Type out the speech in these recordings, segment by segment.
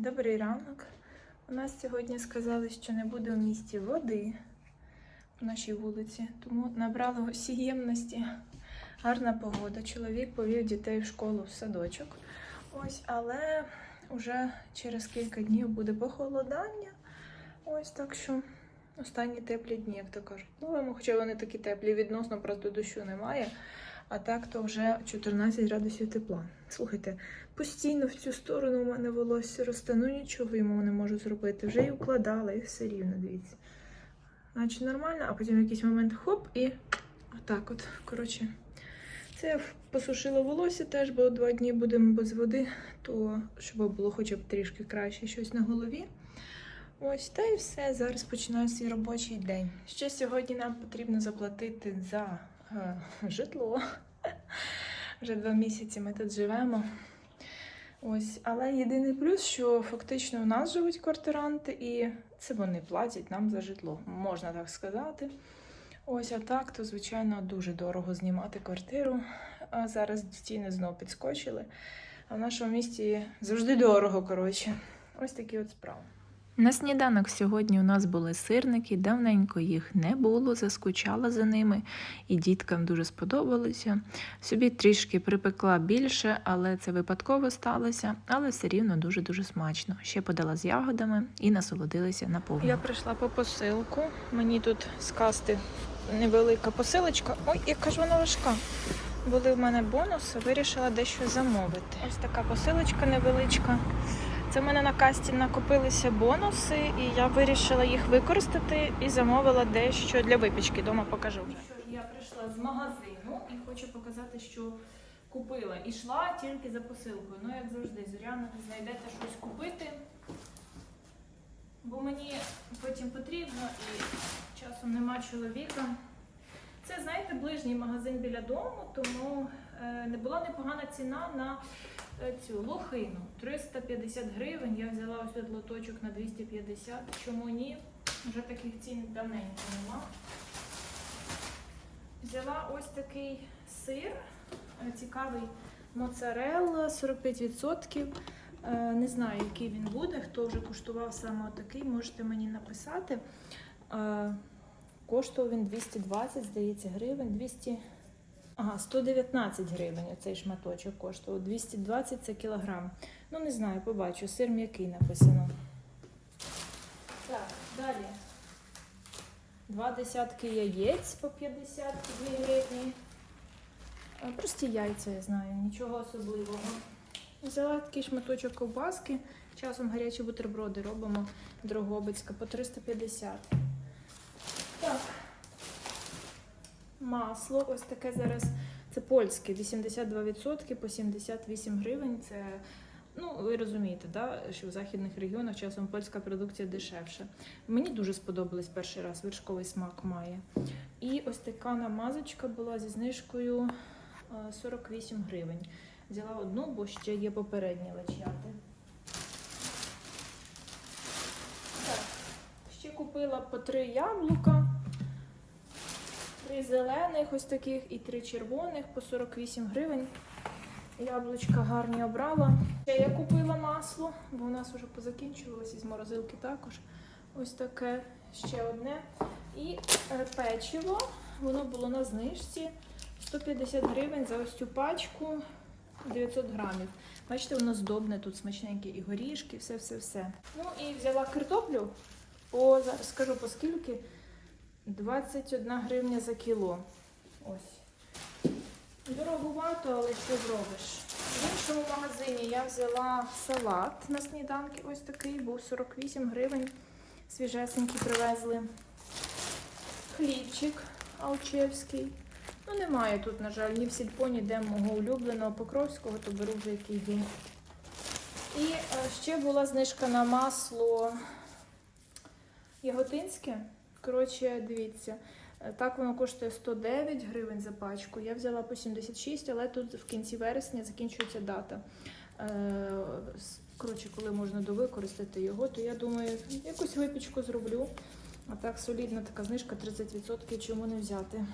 Добрий ранок. У нас сьогодні сказали, що не буде в місті води в нашій вулиці, тому набрали усі ємності. Гарна погода. Чоловік повів дітей в школу в садочок. Ось, але вже через кілька днів буде похолодання. Ось так що останні теплі дні, як то кажуть. Ну, хоча вони такі теплі, відносно просто дощу немає. А так то вже 14 градусів тепла. Слухайте, постійно в цю сторону у мене волосся росте, ну нічого йому не можу зробити. Вже і укладала, і все рівно, дивіться. Наче нормально, а потім в якийсь момент хоп, і отак от. Коротше, це я посушила волосся теж, бо два дні будемо без води, то щоб було хоча б трішки краще щось на голові. Ось, та і все. Зараз починаю свій робочий день. Ще сьогодні нам потрібно заплатити за житло. Вже два місяці ми тут живемо. Ось, але єдиний плюс, що фактично у нас живуть квартиранти, і це вони платять нам за житло, можна так сказати. Ось, а так, то, звичайно, дуже дорого знімати квартиру. А зараз ціни знову підскочили. А в нашому місті завжди дорого, коротше. Ось такі от справи. На сніданок сьогодні у нас були сирники, давненько їх не було, заскучала за ними, і діткам дуже сподобалося. Собі трішки припекла більше, але це випадково сталося, але все рівно дуже-дуже смачно. Ще подала з ягодами і насолодилася на повну. Я прийшла по посилку. Мені тут з касти невелика посилочка. Ой, яка ж вона важка. Були в мене бонуси, вирішила дещо замовити. Ось така посилочка невеличка. Це в мене на касті накопилися бонуси, і я вирішила їх використати і замовила дещо для випічки. Дома покажу вже. Я прийшла з магазину і хочу показати, що купила. Ішла тільки за посилкою. Ну, як завжди, Зоряна, ви знайдете щось купити, бо мені потім потрібно і часом нема чоловіка. Це, знаєте, ближній магазин біля дому, тому е, не була непогана ціна на цю лохину. 350 гривень. Я взяла ось тут лоточок на 250. Чому ні? Вже таких цін давненько нема. Взяла ось такий сир, е, цікавий моцарелла 45%. Е, Не знаю, який він буде. Хто вже куштував саме такий, можете мені написати. Е, Коштував він 220, здається, гривень. 200... Ага, 119 гривень оцей шматочок коштував. 220 це кілограм. Ну, не знаю, побачу. Сир м'який написано. Так, далі. Два десятки яєць по 52 гривні. Е, Прості яйця, я знаю, нічого особливого. Взяла такий шматочок ковбаски. Часом гарячі бутерброди робимо Дрогобицька по 350. Так. Масло, ось таке зараз. Це польське, 82% по 78 гривень. Це, ну, ви розумієте, да, що в західних регіонах часом польська продукція дешевша. Мені дуже сподобалось перший раз, вершковий смак має. І ось така намазочка була зі знижкою е, 48 гривень. Взяла одну, бо ще є попередні лечати. Ще купила по три яблука. Три зелених ось таких і три червоних по 48 гривень. Яблучка гарні обрала. Я купила масло, бо у нас вже позакінчувалося з морозилки також. Ось таке ще одне. І е, печиво, воно було на знижці 150 гривень за ось цю пачку 900 грамів. Бачите, воно здобне, тут смачненькі і горішки, все-все-все. Ну і взяла картоплю. По, зараз скажу по скільки. 21 гривня за кіло. Ось. Дороговато, але що зробиш? В іншому магазині я взяла салат на сніданки. Ось такий, був 48 гривень. Свіжесенький привезли. Хлібчик алчевський. Ну, немає тут, на жаль, ні в сільпо, ніде мого улюбленого Покровського, то беру вже який є. І е, ще була знижка на масло яготинське. Коротше, дивіться, е, так воно коштує 109 гривень за пачку. Я взяла по 76, але тут в кінці вересня закінчується дата. Е, Коротше, коли можна довикористати його, то я думаю, якусь випічку зроблю. А так солідна така знижка 30%, чому не взяти?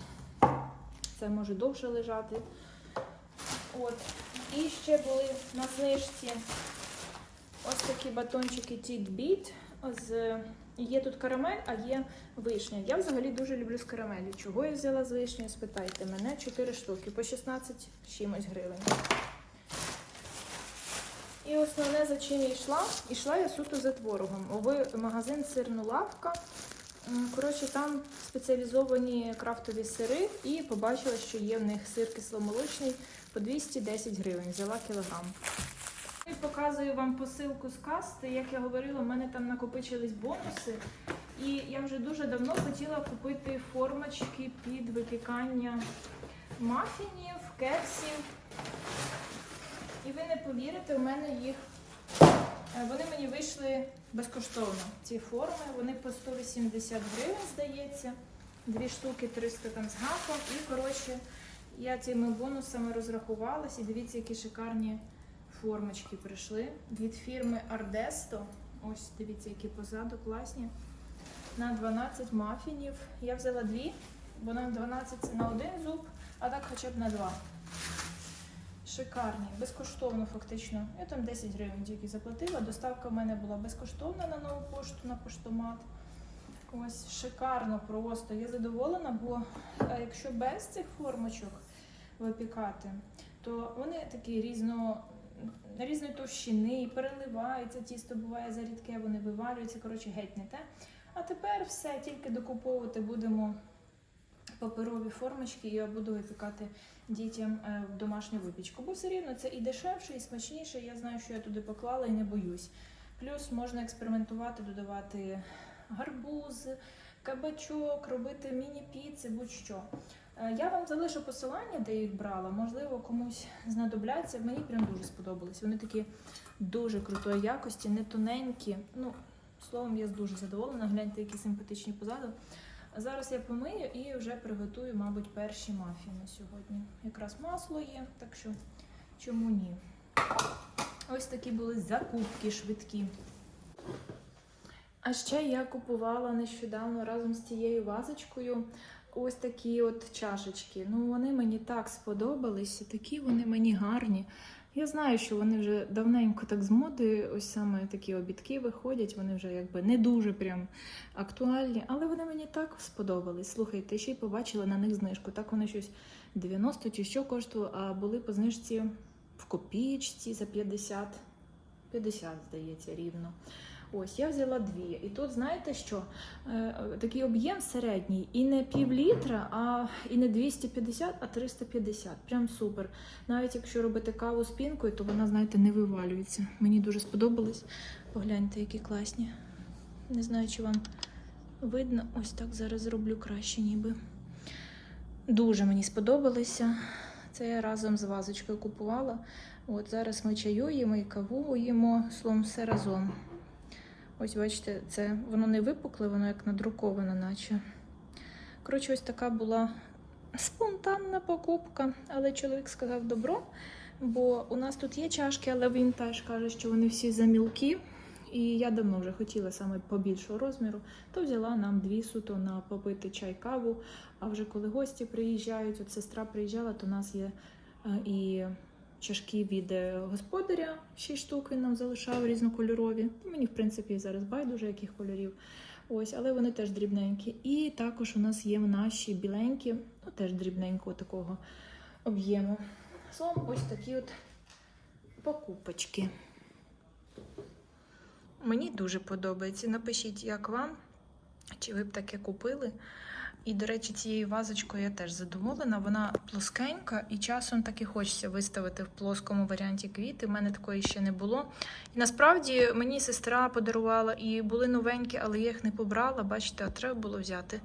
Це може довше лежати. От. І ще були на знижці ось такі батончики Тіт Біт. З... Є тут карамель, а є вишня. Я взагалі дуже люблю з карамелі. Чого я взяла з вишнею? Спитайте мене 4 штуки по 16 чимось гривень. І основне, за чим я йшла, йшла я суто за творогом. В магазин сирну лавка. Коротше, там спеціалізовані крафтові сири, і побачила, що є в них сир кисломолочний по 210 гривень. Взяла кілограм. І показую вам посилку з касти. Як я говорила, в мене там накопичились бонуси. І я вже дуже давно хотіла купити формочки під випікання мафінів, кексів. І ви не повірите, у мене їх. е, Вони мені вийшли безкоштовно. Ці форми, вони по 180 гривень, здається. Дві штуки 300 там з гаком. І коротше, я цими бонусами розрахувалась. І дивіться, які шикарні формочки прийшли від фірми Ardesto. Ось дивіться, які позаду класні. На 12 мафінів. Я взяла дві, бо нам 12 це на один зуб, а так хоча б на два. Шикарні, безкоштовно фактично. Я там 10 гривень тільки заплатила. Доставка в мене була безкоштовна на нову пошту, на поштомат. Ось шикарно просто. Я задоволена, бо е, якщо без цих формочок випікати, то вони такі різно, різної товщини, і переливаються, тісто буває зарідке, вони вивалюються, коротше, геть не те. А тепер все, тільки докуповувати будемо паперові формочки, і я буду випікати дітям е, в домашню випічку. Бо все рівно це і дешевше, і смачніше. Я знаю, що я туди поклала і не боюсь. Плюс можна експериментувати, додавати гарбуз, кабачок, робити міні-піци, будь-що. Е, Я вам залишу посилання, де їх брала. Можливо, комусь знадобляться. Мені прям дуже сподобались. Вони такі дуже крутої якості, не тоненькі. Ну, словом, я дуже задоволена. Гляньте, які симпатичні позаду. Зараз я помию і вже приготую, мабуть, перші мафіни сьогодні. Якраз масло є, так що чому ні? Ось такі були закупки швидкі. А ще я купувала нещодавно разом з цією вазочкою ось такі от чашечки. Ну, вони мені так сподобалися, такі вони мені гарні. Я знаю, що вони вже давненько так з моди, ось саме такі обідки виходять, вони вже якби не дуже прям актуальні, але вони мені так сподобались. Слухайте, ще й побачила на них знижку. Так вони щось 90 чи що коштували, а були по знижці в копійці за 50. 50, здається, рівно. Ось, я взяла дві. І тут, знаєте що? Е, такий об'єм середній. І не пів літра, а і не 250, а 350. Прям супер. Навіть якщо робити каву з пінкою, то вона, знаєте, не вивалюється. Мені дуже сподобалось. Погляньте, які класні. Не знаю, чи вам видно. Ось так зараз зроблю краще, ніби. Дуже мені сподобалися. Це я разом з вазочкою купувала. От зараз ми чаюємо і кавуємо, словом, все разом. Ось, бачите, це воно не випукле, воно як надруковане, наче. Коротше, ось така була спонтанна покупка, але чоловік сказав добро, бо у нас тут є чашки, але він теж каже, що вони всі замілкі. І я давно вже хотіла саме побільшого розміру, то взяла нам дві суто на попити чай каву. А вже коли гості приїжджають, от сестра приїжджала, то у нас є е, і чашки від е, господаря, 6 штук він нам залишав різнокольорові. Мені, в принципі, зараз байдуже яких кольорів. Ось, але вони теж дрібненькі. І також у нас є наші біленькі, ну теж дрібненького такого об'єму. Словом, ось такі от покупочки. Мені дуже подобається. Напишіть, як вам, чи ви б таке купили. І, до речі, цією вазочкою я теж задоволена. Вона плоскенька і часом так і хочеться виставити в плоскому варіанті квіти. У мене такої ще не було. І насправді мені сестра подарувала і були новенькі, але я їх не побрала. Бачите, а треба було взяти.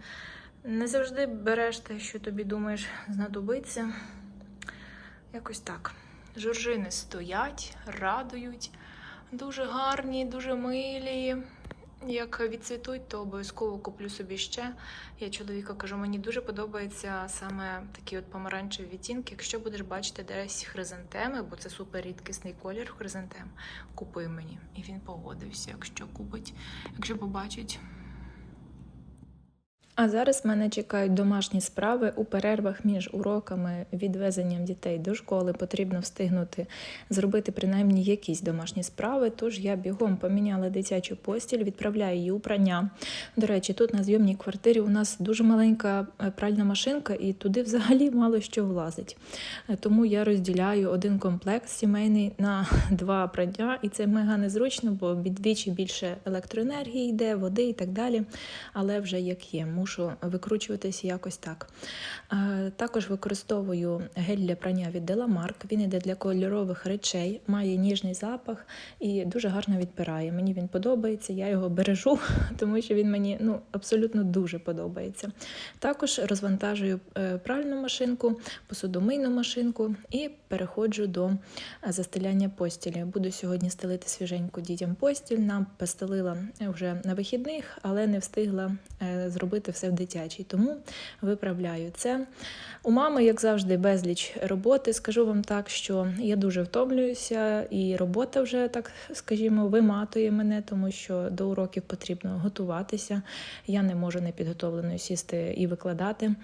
Не завжди береш те, що тобі думаєш, знадобиться. Якось так. Жоржини стоять, радують. Дуже гарні, дуже милі. Як відцвітуть, то обов'язково куплю собі ще. Я чоловіка кажу, мені дуже подобається саме такі от помаранчеві відтінки. Якщо будеш бачити десь хризантеми, бо це супер рідкісний колір хризантем, купи мені. І він погодився, якщо купить, якщо побачить. А зараз мене чекають домашні справи у перервах між уроками, відвезенням дітей до школи. Потрібно встигнути зробити принаймні якісь домашні справи. Тож я бігом поміняла дитячу постіль, відправляю її у прання. До речі, тут на зйомній квартирі у нас дуже маленька е, пральна машинка, і туди взагалі мало що влазить. Е, Тому я розділяю один комплект сімейний на два прання, і це мега незручно, бо відвічі більше електроенергії йде, води і так далі. Але вже як є, мушу викручуватися якось так. Е, Також використовую гель для прання від Delamark. Він іде для кольорових речей, має ніжний запах і дуже гарно відпирає. Мені він подобається, я його бережу, тому що він мені ну, абсолютно дуже подобається. Також розвантажую е, пральну машинку, посудомийну машинку і переходжу до е, застеляння постілі. Буду сьогодні стелити свіженьку дітям постіль. Нам постелила вже на вихідних, але не встигла зробити все в дитячій, тому виправляю це. У мами, як завжди, безліч роботи. Скажу вам так, що я дуже втомлююся, і робота вже так, скажімо, виматує мене, тому що до уроків потрібно готуватися. Я не можу непідготовленою сісти і викладати.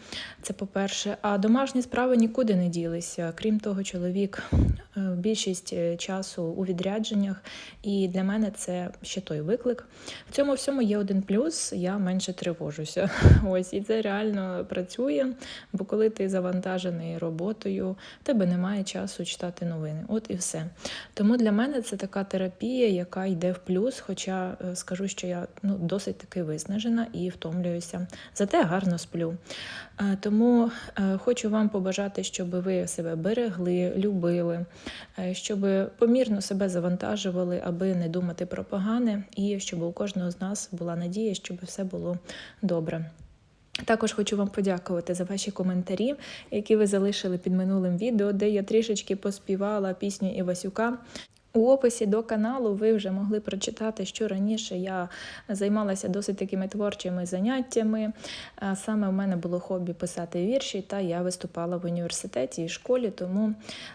Це по-перше. А домашні справи нікуди не ділися. Крім того, чоловік е, більшість е, часу у відрядженнях, і для мене це ще той виклик. В цьому всьому є один плюс: я менше тривожуся. Ось і це реально працює. Бо коли ти завантажений роботою, тебе немає часу читати новини. От і все. Тому для мене це така терапія, яка йде в плюс. Хоча е, скажу, що я ну, досить таки виснажена і втомлююся. Зате гарно сплю. Е, Тому е, хочу вам побажати, щоб ви себе берегли, любили, щоб помірно себе завантажували, аби не думати про погане, і щоб у кожного з нас була надія, щоб все було добре. Також хочу вам подякувати за ваші коментарі, які ви залишили під минулим відео, де я трішечки поспівала пісню Івасюка. У описі до каналу ви вже могли прочитати, що раніше я займалася досить такими творчими заняттями. Саме в мене було хобі писати вірші, та я виступала в університеті і школі, тому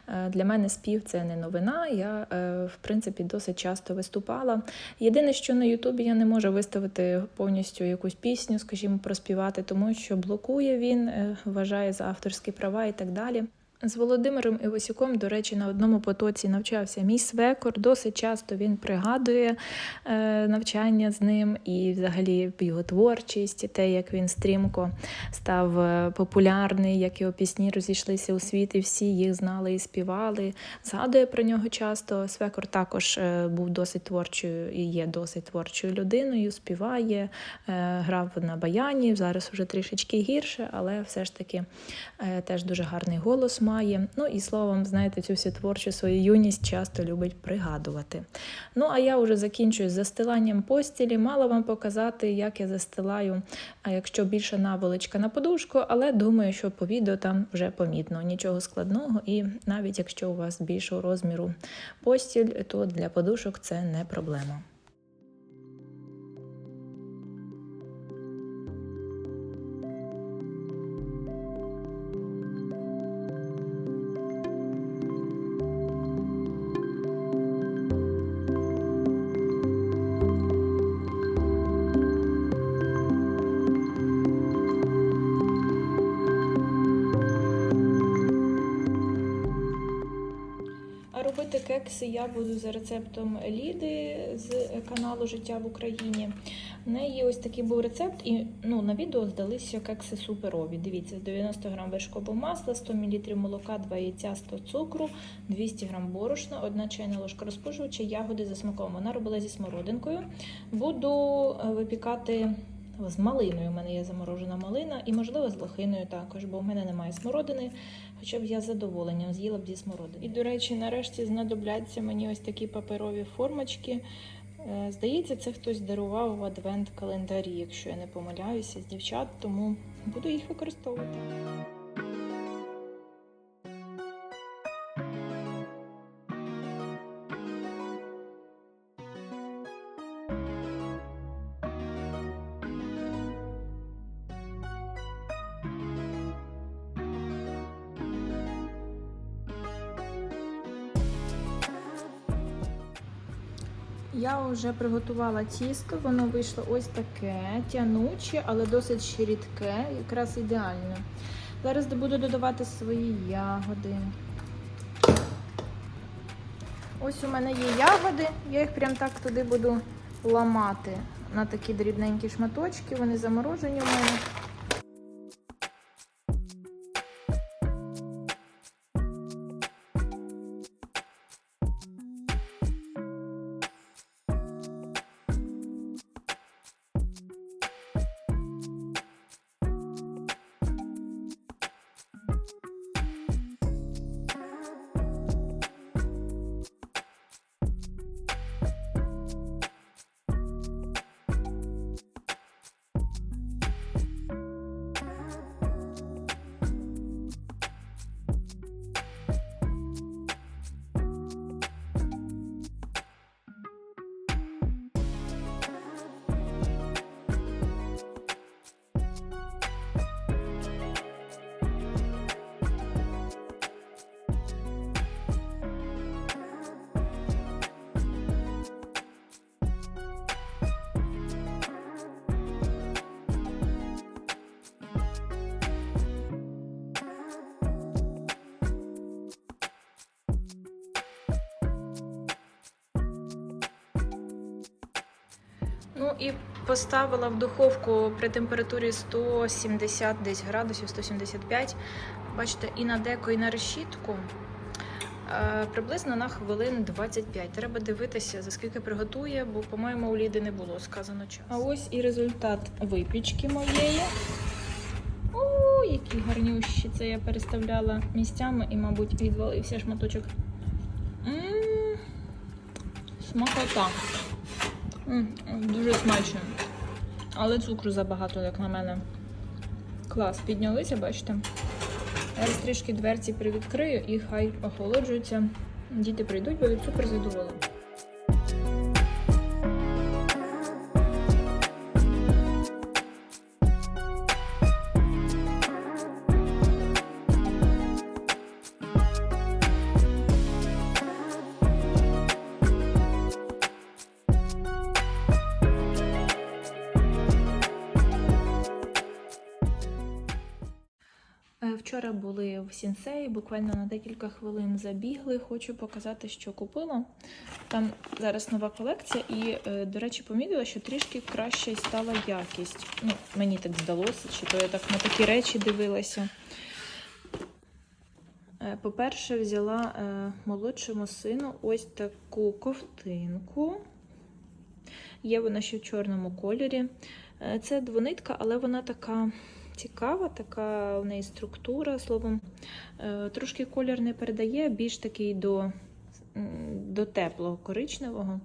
е, для мене спів це не новина. Я, е, в принципі, досить часто виступала. Єдине, що на Ютубі я не можу виставити повністю якусь пісню, скажімо, проспівати, тому що блокує він, е, вважає за авторські права і так далі. З Володимиром Івасюком, до речі, на одному потоці навчався мій свекор. Досить часто він пригадує е, навчання з ним і, взагалі, його творчість, те, як він стрімко став е, популярний, як його пісні розійшлися у світ, і всі їх знали і співали. Згадує про нього часто. Свекор також е, був досить творчою і є досить творчою людиною. Співає, грав на баяні. Зараз вже трішечки гірше, але все ж таки теж дуже гарний голос має. Ну і словом, знаєте, цю всю творчу свою юність часто любить пригадувати. Ну, а я вже закінчую з застиланням постілі. Мала вам показати, як я застилаю, якщо більше наволочка на подушку, але думаю, що по відео там вже помітно. Нічого складного, і навіть якщо у вас більшого розміру постіль, то для подушок це не проблема. Робити я буду за рецептом Ліди з каналу Життя в Україні. В неї ось такий був рецепт, і ну, на відео здалися кекси суперові. Дивіться, 90 грам вершкового масла, 100 мл молока, 2 яйця, 100 цукру, 200 грам борошна, 1 чайна ложка розпушувача, ягоди за смаком. Вона робила зі смородинкою. Буду е, випікати з малиною. У мене є заморожена малина, і, можливо, з лохиною також, бо у мене немає смородини. Хоча б я з задоволенням з'їла б зі смородини. І, до речі, нарешті знадобляться мені ось такі паперові формочки. Е, Здається, це хтось дарував в адвент-календарі, якщо я не помиляюся, з дівчат, тому буду їх використовувати. Я вже приготувала тісто, воно вийшло ось таке, тянуче, але досить ще рідке, якраз ідеально. Зараз буду додавати свої ягоди. Ось у мене є ягоди, я їх прям так туди буду ламати на такі дрібненькі шматочки, вони заморожені у мене. Ну і поставила в духовку при температурі 170 десь градусів, 175. Бачите, і на деко, і на решітку. Е, Приблизно на хвилин 25. Треба дивитися, за скільки приготує, бо, по-моєму, у Ліди не було сказано час. А ось і результат випічки моєї. О, які гарнющі. Це я переставляла місцями і, мабуть, відвалився шматочок. М, Смакота. Дуже смачно. Але цукру забагато, як на мене. Клас, піднялися, бачите? Я трішки дверці привідкрию і хай охолоджуються. Діти прийдуть, будуть супер задоволені. Були Сінсеї, буквально на декілька хвилин забігли. Хочу показати, що купила. Там зараз нова колекція, і, е, до речі, помітила, що трішки краще стала якість. Ну, мені так здалося, чи то я так на такі речі дивилася. Е, По-перше, взяла е, молодшому сину ось таку ковтинку. Є вона ще в чорному кольорі. Це двонитка, але вона така цікава, така в неї структура, словом, Е, трошки колір не передає, більш такий до, до теплого коричневого.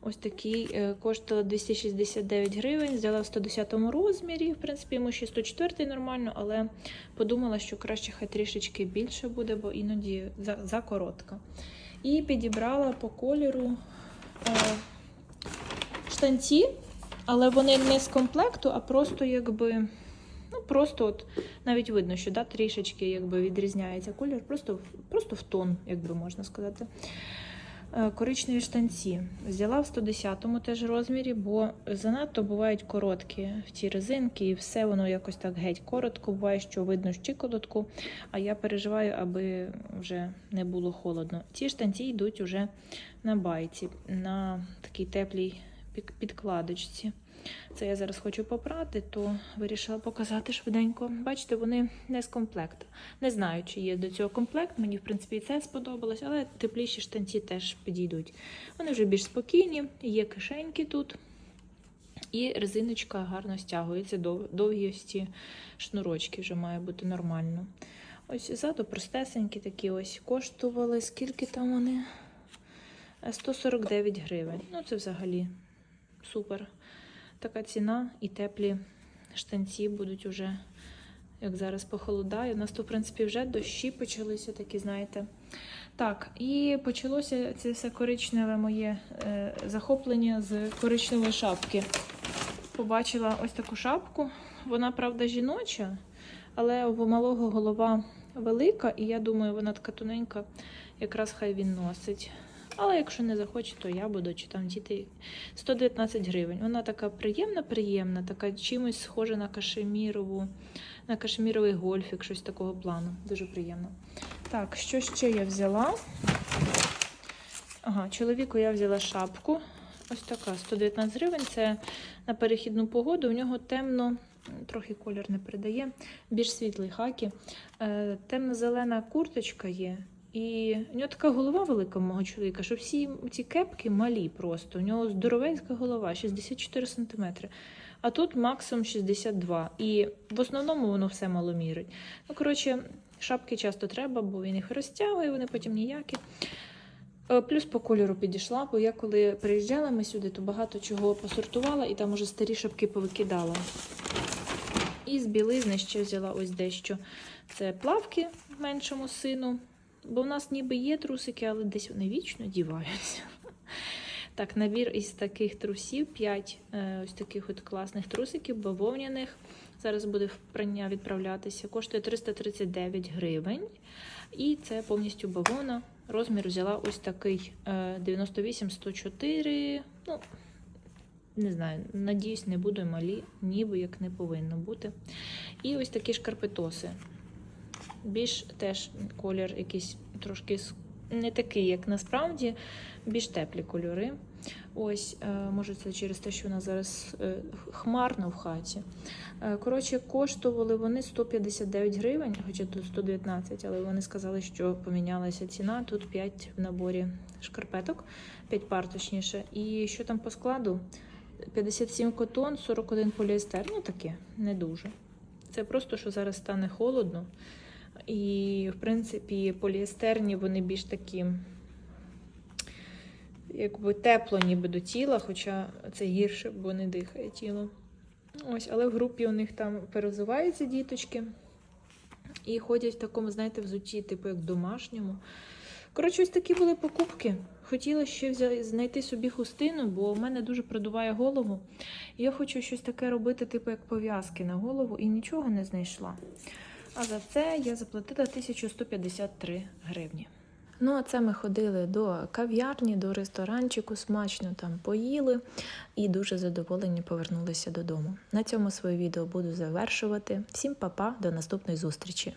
Ось такий е, коштував 269 гривень, взяла в 110 розмірі. В принципі, йому ще 104 нормально, але подумала, що краще хай трішечки більше буде, бо іноді за, за. І підібрала по кольору е, штанці, але вони не з комплекту, а просто якби. Ну, просто от навіть видно, що да, трішечки якби відрізняється колір, просто, просто в тон, якби можна сказати. Е, Коричневі штанці. Взяла в 110-му теж розмірі, бо занадто бувають короткі в ті резинки, і все воно якось так геть коротко. Буває, що видно щиколотку, а я переживаю, аби вже не було холодно. Ці штанці йдуть уже на байці, на такій теплій підкладочці. Це я зараз хочу попрати, то вирішила показати швиденько. Бачите, вони не з комплекту. Не знаю, чи є до цього комплект. Мені, в принципі, і це сподобалось, але тепліші штанці теж підійдуть. Вони вже більш спокійні, є кишеньки тут. І резиночка гарно стягується, дов- довгі ось шнурочки вже має бути нормально. Ось ззаду простесенькі такі ось коштували. Скільки там вони? Е, 149 гривень. Ну, це взагалі супер. Така ціна і теплі штанці будуть уже, як зараз похолодає. У нас тут, в принципі, вже дощі почалися, такі, знаєте. Так, і почалося це все коричневе моє е, захоплення з коричневої шапки. Побачила ось таку шапку. Вона, правда, жіноча, але у малого голова велика, і я думаю, вона така тоненька, якраз хай він носить. Але якщо не захоче, то я буду чи там діти 119 гривень. Вона така приємна, приємна, така чимось схожа на кашемірову, на кашеміровий гольфік, щось такого плану. Дуже приємно. Так, що ще я взяла? Ага, чоловіку я взяла шапку. Ось така 119 гривень. Це на перехідну погоду. У нього темно, трохи колір не передає, більш світлий хакі. Е, темно-зелена курточка є. І у нього така голова велика мого чоловіка, що всі ці кепки малі просто. У нього здоровецька голова, 64 см. А тут максимум 62. І в основному воно все маломірить. Ну, коротше, шапки часто треба, бо він їх розтягує, вони потім ніякі. Е, Плюс по кольору підійшла, бо я коли приїжджала ми сюди, то багато чого посортувала і там уже старі шапки повикидала. І з білизни ще взяла ось дещо. Це плавки меншому сину. Бо в нас ніби є трусики, але десь вони вічно діваються. Так, набір із таких трусів, 5 ось таких от класних трусиків, бавовняних. Зараз буде в прання відправлятися. Коштує 339 гривень. І це повністю бавовна. Розмір взяла ось такий е, 98-104. Ну, не знаю, надіюсь, не буду малі, ніби як не повинно бути. І ось такі шкарпетоси. Більш теж колір якийсь трошки не такий, як насправді, більш теплі кольори. Ось, е, може, це через те, що у нас зараз е, хмарно в хаті. Е, Коротше, коштували вони 159 гривень, хоча тут 119, але вони сказали, що помінялася ціна. Тут 5 в наборі шкарпеток, 5 пар точніше. І що там по складу? 57 котон, 41 поліестер. Ну таке, не дуже. Це просто, що зараз стане холодно. І, в принципі, поліестерні вони більш такі, якби тепло ніби до тіла, хоча це гірше, бо не дихає тіло. Ось, але в групі у них там перезуваються діточки і ходять в такому, знаєте, взутті, типу як домашньому. Коротше, ось такі були покупки. Хотіла ще знайти собі хустину, бо в мене дуже продуває голову. Я хочу щось таке робити, типу як пов'язки на голову, і нічого не знайшла. А за це я заплатила 1153 гривні. Ну, а це ми ходили до кав'ярні, до ресторанчику, смачно там поїли і дуже задоволені повернулися додому. На цьому своє відео буду завершувати. Всім па-па, до наступної зустрічі!